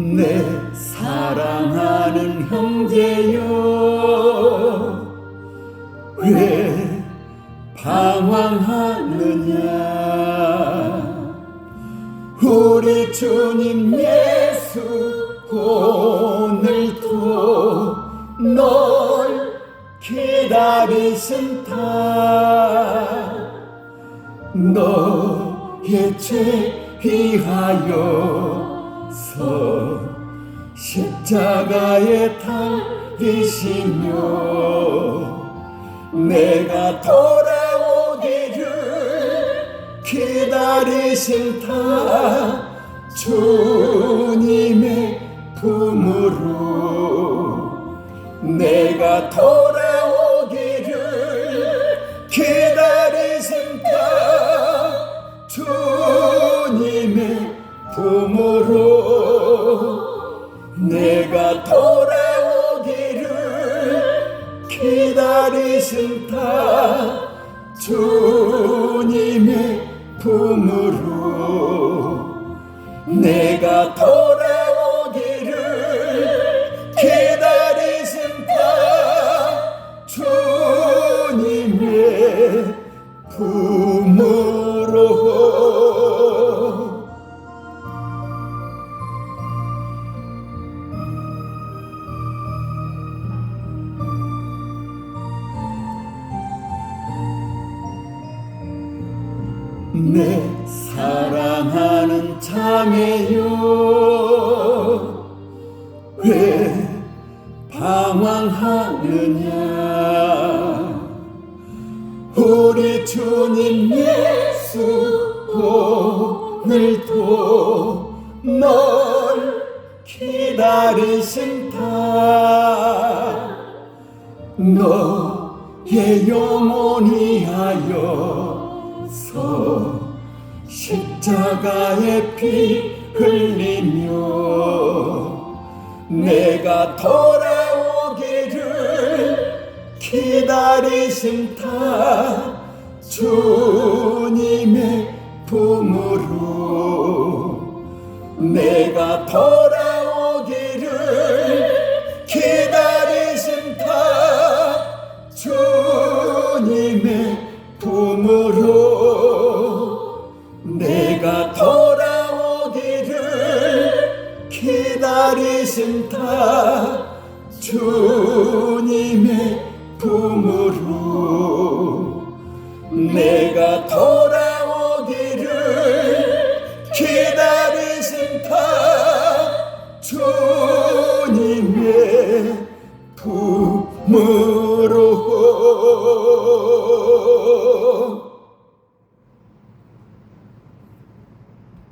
내 사랑하는 형제여 왜 방황하느냐? 우리 주님 예수 오늘도 널 기다리신다 너의 죄 위하여 서 십자가에 달리시며 내가 돌아오기를 기다리신다 주님의 품으로 내가 돌아오기를 기다리신다 주 기다리신다 주님의 품으로 내가 돌 내 사랑하는 자매여 왜 방황하느냐? 우리 주님 예수 오늘도 널 기다리신다 너의 영혼이 십자가에 피 흘리며 내가 돌아오기를 기다리신다 주님의 품으로 내가 돌아 기다리신다. 주님의 품으로 내가 돌아오기를 기다리신 다. 주님의 품으로